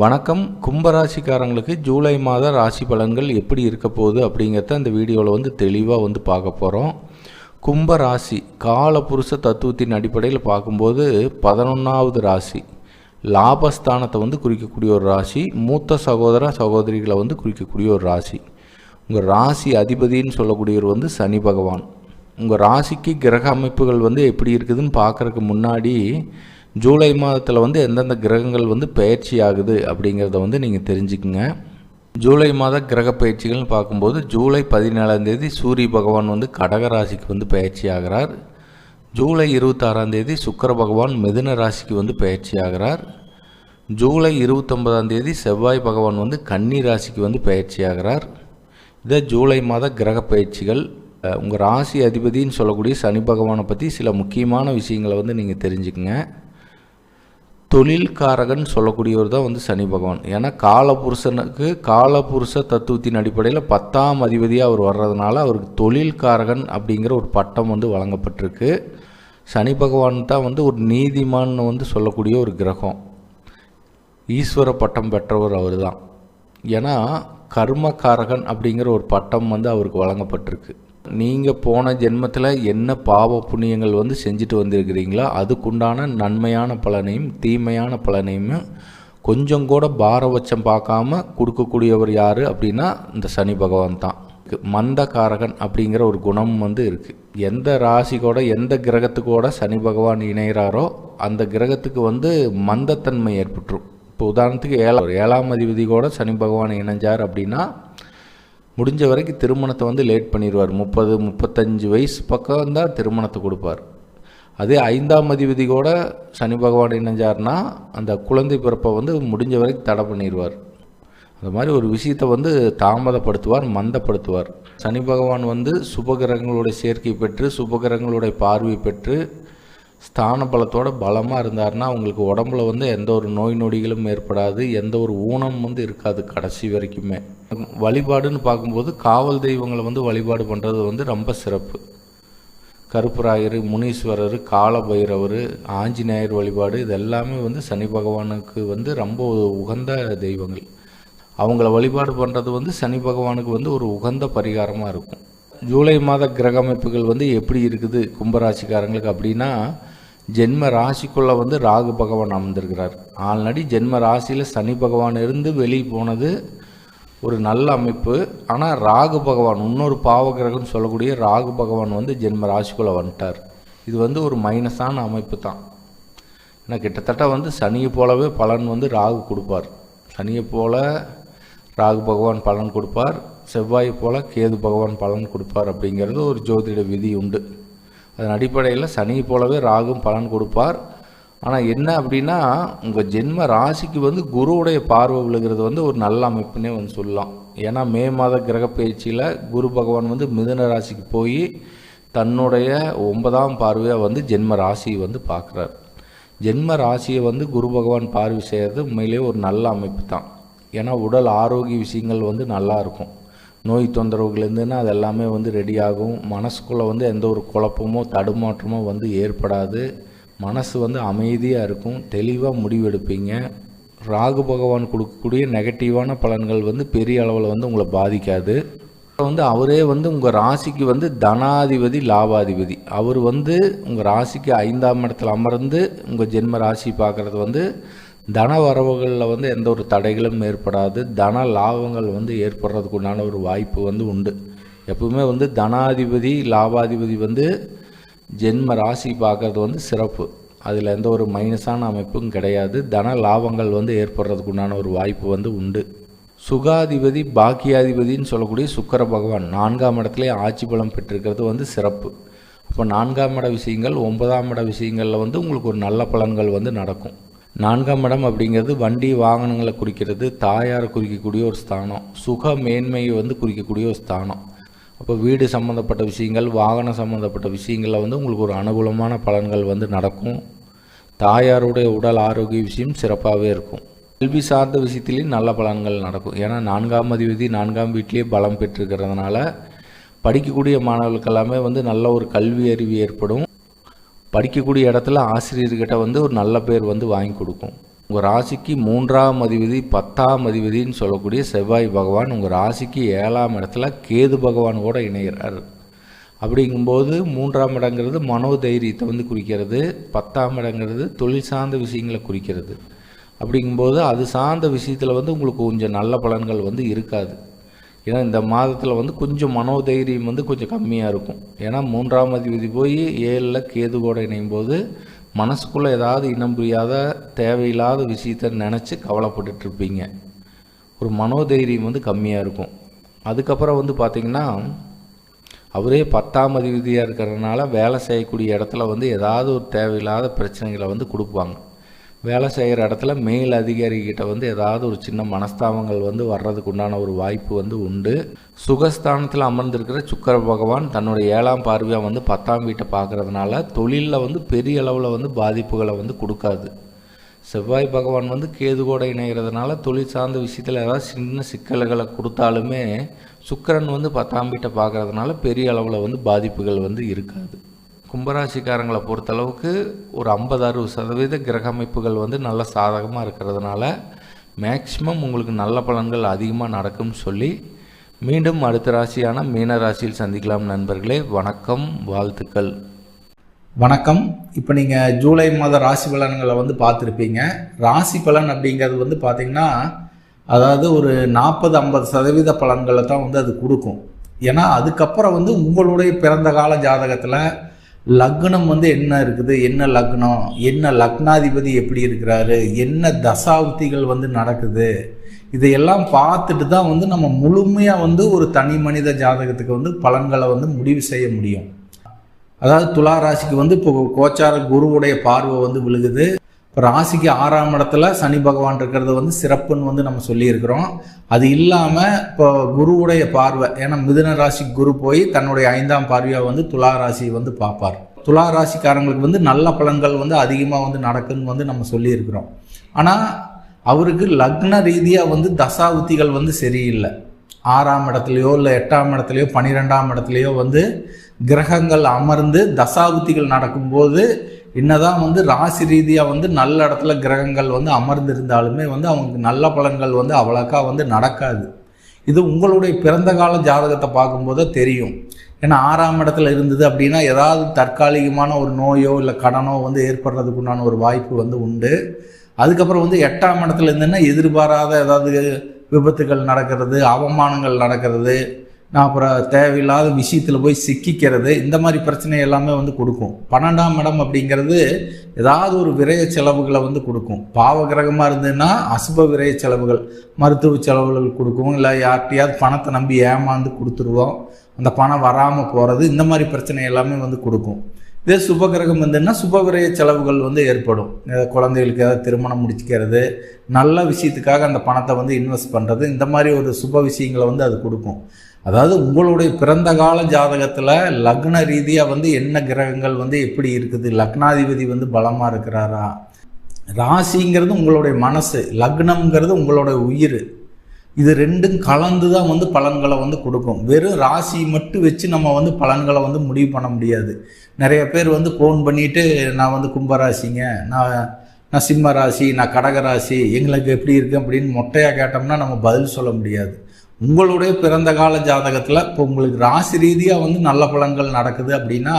வணக்கம். கும்பராசிக்காரங்களுக்கு ஜூலை மாத ராசி பலன்கள் எப்படி இருக்க போகுது அப்படிங்கிறத அந்த வீடியோவில் வந்து தெளிவாக வந்து பார்க்க போகிறோம் கும்ப ராசி கால புருஷ தத்துவத்தின் அடிப்படையில் பார்க்கும்போது பதினொன்றாவது ராசி லாபஸ்தானத்தை வந்து குறிக்கக்கூடிய ஒரு ராசி மூத்த சகோதர சகோதரிகளை வந்து குறிக்கக்கூடிய ஒரு ராசி. உங்கள் ராசி அதிபதின்னு சொல்லக்கூடியவர் வந்து சனி பகவான். உங்கள் ராசிக்கு கிரக அமைப்புகள் வந்து எப்படி இருக்குதுன்னு பார்க்குறதுக்கு முன்னாடி ஜூலை மாதத்தில் வந்து எந்தெந்த கிரகங்கள் வந்து பயிற்சி ஆகுது அப்படிங்கிறத வந்து நீங்கள் தெரிஞ்சுக்குங்க. ஜூலை மாத கிரக பயிற்சிகள்னு பார்க்கும்போது ஜூலை பதினேழாம் தேதி சூரிய பகவான் வந்து கடக ராசிக்கு வந்து பயிற்சி ஆகிறார் ஜூலை இருபத்தாறாம் தேதி சுக்கர பகவான் மிதுன ராசிக்கு வந்து பயிற்சி ஆகிறார் ஜூலை இருபத்தொன்பதாம் தேதி செவ்வாய் பகவான் வந்து கன்னி ராசிக்கு வந்து பயிற்சி ஆகிறார் இதை ஜூலை மாத கிரக பயிற்சிகள் உங்கள் ராசி அதிபதின்னு சொல்லக்கூடிய சனி பகவானை பற்றி சில முக்கியமான விஷயங்களை வந்து நீங்கள் தெரிஞ்சுக்கங்க. தொழில்காரகன் சொல்லக்கூடியவர் தான் வந்து சனி பகவான். ஏன்னா காலபுருஷனுக்கு காலபுருஷ தத்துவத்தின் அடிப்படையில் பத்தாம் அதிபதியாக அவர் வர்றதுனால அவருக்கு தொழில்காரகன் அப்படிங்கிற ஒரு பட்டம் வந்து வழங்கப்பட்டிருக்கு. சனி பகவான் தான் வந்து ஒரு நீதிமான் வந்து சொல்லக்கூடிய ஒரு கிரகம். ஈஸ்வர பட்டம் பெற்றவர் அவர் தான் ஏன்னா கர்மகாரகன் அப்படிங்கிற ஒரு பட்டம் வந்து அவருக்கு வழங்கப்பட்டிருக்கு. நீங்கள் போன ஜென்மத்தில் என்ன பாவ புண்ணியங்கள் வந்து செஞ்சுட்டு வந்திருக்கிறீங்களோ அதுக்குண்டான நன்மையான பலனையும் தீமையான பலனையும் கொஞ்சம் கூட பாரபட்சம் பார்க்காம கொடுக்கக்கூடியவர் யார் அப்படின்னா இந்த சனி பகவான் தான். மந்தகாரகன் அப்படிங்கிற ஒரு குணம் வந்து இருக்குது எந்த ராசி கூட எந்த கிரகத்துக்கூட சனி பகவான் இணைகிறாரோ அந்த கிரகத்துக்கு வந்து மந்தத்தன்மை ஏற்பட்டுரும். இப்போ உதாரணத்துக்கு ஏழாம் ஏழாம் அதிபதி கூட சனி பகவான் இணைஞ்சார் அப்படின்னா முடிஞ்ச வரைக்கும் திருமணத்தை வந்து லேட் பண்ணிடுவார் முப்பது முப்பத்தஞ்சு வயசு பக்கம் தான் திருமணத்தை கொடுப்பார். அதே ஐந்தாம் அதிபதி கூட சனி பகவான் இணைஞ்சார்னா அந்த குழந்தை பிறப்பை வந்து முடிஞ்ச வரைக்கும் தடை பண்ணிடுவார் அந்த மாதிரி ஒரு விஷயத்தை வந்து தாமதப்படுத்துவார் மந்தப்படுத்துவார். சனி பகவான் வந்து சுபகிரகங்களுடைய சேர்க்கை பெற்று சுபகிரகங்களுடைய பார்வை பெற்று ஸ்தான பலத்தோட பலமாக இருந்தார்னா அவங்களுக்கு உடம்புல வந்து எந்த ஒரு நோய் நொடிகளும் ஏற்படாது எந்த ஒரு ஊனம் வந்து இருக்காது கடைசி வரைக்குமே. வழிபாடுன்னு பார்க்கும்போது காவல் தெய்வங்களை வந்து வழிபாடு பண்ணுறது வந்து ரொம்ப சிறப்பு. கருப்பராயர் முனீஸ்வரர் கால பைரவர் ஆஞ்சநேயர் வழிபாடு இது எல்லாமே வந்து சனி பகவானுக்கு வந்து ரொம்ப உகந்த தெய்வங்கள். அவங்கள வழிபாடு பண்ணுறது வந்து சனி பகவானுக்கு வந்து ஒரு உகந்த பரிகாரமாக இருக்கும். ஜூலை மாத கிரக அமைப்புகள் வந்து எப்படி இருக்குது கும்பராசிக்காரங்களுக்கு அப்படின்னா ஜென்ம ராசிக்குள்ளே வந்து ராகு பகவான் அமர்ந்திருக்கிறார். ஆல்ரெடி ஜென்ம ராசியில் சனி பகவான் இருந்து வெளியே போனது ஒரு நல்ல அமைப்பு. ஆனால் ராகு பகவான் இன்னொரு பாவகிரகம்னு சொல்லக்கூடிய ராகு பகவான் வந்து ஜென்ம ராசிக்குள்ளே வந்துட்டார். இது வந்து ஒரு மைனஸான அமைப்பு தான். ஏன்னா கிட்டத்தட்ட வந்து சனியை போலவே பலன் வந்து ராகு கொடுப்பார். சனியை போல ராகு பகவான் பலன் கொடுப்பார். செவ்வாய் போல் கேது பகவான் பலன் கொடுப்பார் அப்படிங்கிறது ஒரு ஜோதிட விதி உண்டு. அதன் அடிப்படையில் சனி போலவே ராகும் பலன் கொடுப்பார். ஆனால் என்ன அப்படின்னா உங்கள் ஜென்ம ராசிக்கு வந்து குருவுடைய பார்வை விழுகிறது வந்து ஒரு நல்ல அமைப்புன்னே வந்து சொல்லலாம். ஏன்னா மே மாத கிரக பயிற்சியில் குரு பகவான் வந்து மிதுன ராசிக்கு போய் தன்னுடைய ஒன்பதாம் பார்வையாக வந்து ஜென்ம ராசியை வந்து பார்க்குறார். ஜென்ம ராசியை வந்து குரு பகவான் பார்வை செய்கிறது உண்மையிலே ஒரு நல்ல அமைப்பு தான். ஏன்னா உடல் ஆரோக்கிய விஷயங்கள் வந்து நல்லா இருக்கும். நோய் தொந்தரவுகள் இருந்துன்னா அது எல்லாமே வந்து ரெடி ஆகும். மனசுக்குள்ளே வந்து எந்த ஒரு குழப்பமோ தடுமாற்றமோ வந்து ஏற்படாது. மனசு வந்து அமைதியாக இருக்கும். தெளிவாக முடிவெடுப்பீங்க. ராகு பகவான் கொடுக்கக்கூடிய நெகட்டிவான பலன்கள் வந்து பெரிய அளவில் வந்து உங்களை பாதிக்காது. வந்து அவரே வந்து உங்கள் ராசிக்கு வந்து தனாதிபதி லாபாதிபதி. அவர் வந்து உங்கள் ராசிக்கு ஐந்தாம் இடத்துல அமர்ந்து உங்கள் ஜென்ம ராசி பார்க்குறது வந்து தன வரவுகளில் வந்து எந்த ஒரு தடைகளும் ஏற்படாது. தன லாபங்கள் வந்து ஏற்படுறதுக்கு உண்டான ஒரு வாய்ப்பு வந்து உண்டு. எப்பவுமே வந்து தனாதிபதி லாபாதிபதி வந்து ஜென்ம ராசி பார்க்கறது வந்து சிறப்பு. அதில் எந்த ஒரு மைனஸான அமைப்பும் கிடையாது. தன லாபங்கள் வந்து ஏற்படுறதுக்கு உண்டான ஒரு வாய்ப்பு வந்து உண்டு. சுகாதிபதி பாக்கியாதிபதின்னு சொல்லக்கூடிய சுக்கர பகவான் நான்காம் இடத்துல ஆட்சி பலம் பெற்றிருக்கிறது வந்து சிறப்பு. அப்போ நான்காம் இட விஷயங்கள் ஒன்பதாம் இட விஷயங்களில் வந்து உங்களுக்கு ஒரு நல்ல பலன்கள் வந்து நடக்கும். நான்காம் இடம் அப்படிங்கிறது வண்டி வாகனங்களை குறிக்கிறது தாயாரை குறிக்கக்கூடிய ஒரு ஸ்தானம் சுக மேன்மையை வந்து குறிக்கக்கூடிய ஒரு ஸ்தானம். அப்போ வீடு சம்மந்தப்பட்ட விஷயங்கள் வாகனம் சம்மந்தப்பட்ட விஷயங்களில் வந்து உங்களுக்கு ஒரு அனுகூலமான பலன்கள் வந்து நடக்கும். தாயாருடைய உடல் ஆரோக்கிய விஷயம் சிறப்பாகவே இருக்கும். கல்வி சார்ந்த விஷயத்திலையும் நல்ல பலன்கள் நடக்கும். ஏன்னா நான்காம் அதிபதி நான்காம் வீட்டிலேயே பலம் பெற்றிருக்கிறதுனால படிக்கக்கூடிய மாணவர்களுக்கு எல்லாமே வந்து நல்ல ஒரு கல்வி அறிவு ஏற்படும். படிக்கக்கூடிய இடத்துல ஆசிரியர்கிட்ட வந்து ஒரு நல்ல பேர் வந்து வாங்கி கொடுக்கும். உங்கள் ராசிக்கு மூன்றாம் அதிபதி பத்தாம் அதிபதினு சொல்லக்கூடிய செவ்வாய் பகவான் உங்கள் ராசிக்கு ஏழாம் இடத்துல கேது பகவான் கூட இணைகிறார் அப்படிங்கும்போது மூன்றாம் இடங்கிறது மனோதைரியத்தை வந்து குறிக்கிறது. பத்தாம் இடங்கிறது தொழில் சார்ந்த விஷயங்களை குறிக்கிறது. அப்படிங்கும்போது அது சார்ந்த விஷயத்தில் வந்து உங்களுக்கு கொஞ்சம் நல்ல பலன்கள் வந்து இருக்காது. ஏன்னா இந்த மாதத்தில் வந்து கொஞ்சம் மனோதைரியம் வந்து கொஞ்சம் கம்மியாக இருக்கும். ஏன்னா மூன்றாம் அதிபதி போய் ஏழில் கேது கூட இணையும் போது மனசுக்குள்ளே ஏதாவது இனம் புரியாத தேவையில்லாத விஷயத்த நினச்சி கவலைப்பட்டுட்ருப்பீங்க ஒரு மனோதைரியம் வந்து கம்மியாக இருக்கும். அதுக்கப்புறம் வந்து பார்த்திங்கன்னா அவரே பத்தாம் அதிபதியாக இருக்கிறதுனால வேலை செய்யக்கூடிய இடத்துல வந்து ஏதாவது ஒரு தேவையில்லாத பிரச்சனைகளை வந்து கொடுப்பாங்க. வேலை செய்கிற இடத்துல மேல் அதிகாரிகிட்ட வந்து ஏதாவது ஒரு சின்ன மனஸ்தாபங்கள் வந்து வர்றதுக்கு உண்டான ஒரு வாய்ப்பு வந்து உண்டு. சுகஸ்தானத்தில் அமர்ந்திருக்கிற சுக்கர பகவான் தன்னுடைய ஏழாம் பார்வையாக வந்து பத்தாம் வீட்டை பார்க்கறதுனால தொழிலில் வந்து பெரிய அளவில் வந்து பாதிப்புகளை வந்து கொடுக்காது. செவ்வாய் பகவான் வந்து கேதுகோடை இணைகிறதுனால தொழில் சார்ந்த விஷயத்தில் ஏதாவது சின்ன சிக்கல்களை கொடுத்தாலுமே சுக்கரன் வந்து பத்தாம் வீட்டை பார்க்கறதுனால பெரிய அளவில் வந்து பாதிப்புகள் வந்து இருக்காது. கும்பராசிக்காரங்களை பொறுத்தளவுக்கு ஒரு ஐம்பது அறுபது சதவீத கிரக அமைப்புகள் வந்து நல்ல சாதகமாக இருக்கிறதுனால மேக்சிமம் உங்களுக்கு நல்ல பலன்கள் அதிகமாக நடக்கும்னு சொல்லி மீண்டும் அடுத்த ராசியான மீன ராசியில் சந்திக்கலாம் நண்பர்களே. வணக்கம் வாழ்த்துக்கள். வணக்கம். இப்போ நீங்கள் ஜூலை மாத ராசி பலன்களை வந்து பார்த்துருப்பீங்க. ராசி பலன் அப்படிங்கிறது வந்து பார்த்தீங்கன்னா அதாவது ஒரு நாற்பது ஐம்பது சதவீத பலன்களை தான் வந்து அது கொடுக்கும். ஏன்னா அதுக்கப்புறம் வந்து உங்களுடைய பிறந்த கால ஜாதகத்தில் லக்னம் வந்து என்ன இருக்குது? என்ன லக்னம்? என்ன லக்னாதிபதி எப்படி இருக்கிறாரு? என்ன தசாப்திகள் வந்து நடக்குது? இதையெல்லாம் பார்த்துட்டு தான் வந்து நம்ம முழுமையாக வந்து ஒரு தனி மனித ஜாதகத்துக்கு வந்து பலன்களை வந்து முடிவு செய்ய முடியும். அதாவது துலா ராசிக்கு வந்து இப்போ கோச்சார குருவுடைய பார்வை வந்து விழுகுது. இப்போ ராசிக்கு ஆறாம் இடத்துல சனி பகவான் இருக்கிறது வந்து சிறப்புன்னு வந்து நம்ம சொல்லியிருக்கிறோம். அது இல்லாமல் இப்போ குருவுடைய பார்வை ஏன்னா மிதுன ராசி குரு போய் தன்னுடைய ஐந்தாம் பார்வையாக வந்து துலா ராசி வந்து பார்ப்பார். துலா ராசிக்காரங்களுக்கு வந்து நல்ல பலன்கள் வந்து அதிகமாக வந்து நடக்குன்னு வந்து நம்ம சொல்லியிருக்கிறோம். ஆனால் அவருக்கு லக்ன ரீதியாக வந்து தசாவுத்திகள் வந்து சரியில்லை. ஆறாம் இடத்துலையோ இல்லை எட்டாம் இடத்துலையோ பன்னிரெண்டாம் இடத்துலையோ வந்து கிரகங்கள் அமர்ந்து தசாபுத்திகள் நடக்கும்போது என்னதான் வந்து ராசி ரீதியாக வந்து நல்ல இடத்துல கிரகங்கள் வந்து அமர்ந்து இருந்தாலுமே வந்து அவங்களுக்கு நல்ல பலன்கள் வந்து அவ்வளோக்கா வந்து நடக்காது. இது உங்களுடைய பிறந்த கால ஜாதகத்தை பார்க்கும்போது தெரியும். ஏன்னா ஆறாம் இடத்துல இருந்தது அப்படின்னா ஏதாவது தற்காலிகமான ஒரு நோயோ இல்லை கடனோ வந்து ஏற்படுறதுக்கு உண்டான ஒரு வாய்ப்பு வந்து உண்டு. அதுக்கப்புறம் வந்து எட்டாம் இடத்துல இருந்தேன்னா எதிர்பாராத ஏதாவது விபத்துகள் நடக்கிறது அவமானங்கள் நடக்கிறது. நான் அப்புறம் தேவையில்லாத விஷயத்தில் போய் சிக்கிக்கிறது இந்த மாதிரி பிரச்சனை எல்லாமே வந்து கொடுக்கும். பன்னெண்டாம் இடம் அப்படிங்கிறது ஏதாவது ஒரு விரய செலவுகளை வந்து கொடுக்கும். பாவ கிரகமாக இருந்ததுன்னா அசுப விரய செலவுகள் மருத்துவ செலவுகள் கொடுக்கும் இல்லை யார்கிட்டையாவது பணத்தை நம்பி ஏமாந்து கொடுத்துருவோம் அந்த பணம் வராமல் போகிறது இந்த மாதிரி பிரச்சனை எல்லாமே வந்து கொடுக்கும். இதே சுபகிரகம் வந்துன்னா சுப விரய செலவுகள் வந்து ஏற்படும். குழந்தைகளுக்கு ஏதாவது திருமணம் முடிச்சுக்கிறது நல்ல விஷயத்துக்காக அந்த பணத்தை வந்து இன்வெஸ்ட் பண்ணுறது இந்த மாதிரி ஒரு சுப விஷயங்களை வந்து அது கொடுக்கும். அதாவது உங்களுடைய பிறந்த கால ஜாதகத்தில் லக்ன ரீதியாக வந்து என்ன கிரகங்கள் வந்து எப்படி இருக்குது? லக்னாதிபதி வந்து பலமாக இருக்கிறாரா? ராசிங்கிறது உங்களுடைய மனசு லக்னம்ங்கிறது உங்களுடைய உயிர். இது ரெண்டும் கலந்து தான் வந்து பலன்களை வந்து கொடுக்கும். வெறும் ராசி மட்டும் வச்சு நம்ம வந்து பலன்களை வந்து முடிவு பண்ண முடியாது. நிறைய பேர் வந்து ஃபோன் பண்ணிவிட்டு நான் வந்து கும்பராசிங்க நான் நான் சிம்ம ராசி நான் கடக ராசி எங்களுக்கு எப்படி இருக்குது அப்படின்னு மொட்டையாக கேட்டோம்னா நம்ம பதில் சொல்ல முடியாது. உங்களுடைய பிறந்த கால ஜாதகத்தில் இப்போ உங்களுக்கு ராசி ரீதியாக வந்து நல்ல பலன்கள் நடக்குது அப்படின்னா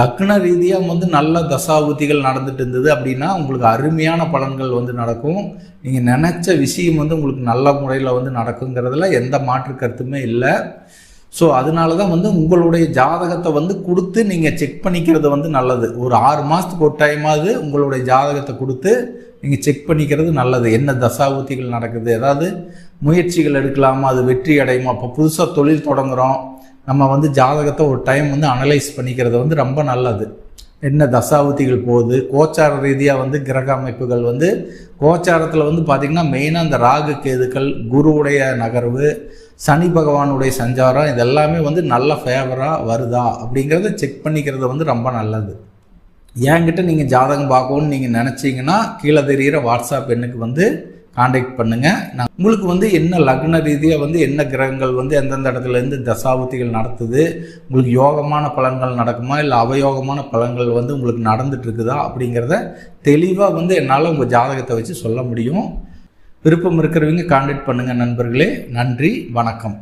லக்ன ரீதியாக வந்து நல்ல தசாபுத்திகள் நடந்துட்டு இருந்தது அப்படின்னா உங்களுக்கு அருமையான பலன்கள் வந்து நடக்கும். நீங்கள் நினச்ச விஷயம் வந்து உங்களுக்கு நல்ல முறையில் வந்து நடக்குங்கிறதுல எந்த மாற்று கருத்துமே இல்லை. ஸோ அதனால தான் வந்து உங்களுடைய ஜாதகத்தை வந்து கொடுத்து நீங்கள் செக் பண்ணிக்கிறது வந்து நல்லது. ஒரு ஆறு மாதத்துக்கு ஒரு டைமாவது உங்களுடைய ஜாதகத்தை கொடுத்து நீங்கள் செக் பண்ணிக்கிறது நல்லது. என்ன தசாபுத்திகள் நடக்குது? ஏதாவது முயற்சிகள் எடுக்கலாமா? அது வெற்றி அடையுமா? இப்போ புதுசாக தொழில் தொடங்குகிறோம் நம்ம வந்து ஜாதகத்தை ஒரு டைம் வந்து அனலைஸ் பண்ணிக்கிறது வந்து ரொம்ப நல்லது. என்ன தசாபுத்திகள் போகுது? கோச்சார ரீதியாக வந்து கிரக அமைப்புகள் வந்து கோச்சாரத்தில் வந்து பார்த்திங்கன்னா மெயினாக இந்த ராகு கேதுக்கள் குருவுடைய நகர்வு சனி பகவானுடைய சஞ்சாரம் இதெல்லாமே வந்து நல்ல ஃபேவராக வருதா? அப்படிங்கிறத செக் பண்ணிக்கிறது வந்து ரொம்ப நல்லது. என்கிட்ட நீங்கள் ஜாதகம் பார்க்கணும்னு நீங்கள் நினச்சிங்கன்னா கீழே தெரிகிற வாட்ஸ்அப் எண்ணுக்கு வந்து காண்டாக்ட் பண்ணுங்கள் நான் உங்களுக்கு வந்து என்ன லக்ன ரீதியாக வந்து என்ன கிரகங்கள் வந்து எந்தெந்த இடத்துல இருந்து தசாபுத்திகள் நடத்துது உங்களுக்கு யோகமான பலன்கள் நடக்குமா இல்லை அவயோகமான பலன்கள் வந்து உங்களுக்கு நடந்துட்டுருக்குதா அப்படிங்கிறத தெளிவாக வந்து என்னால் உங்கள் ஜாதகத்தை வச்சு சொல்ல முடியும். விருப்பம் இருக்கிறவங்க காண்டாக்ட் பண்ணுங்கள் நண்பர்களே. நன்றி வணக்கம்.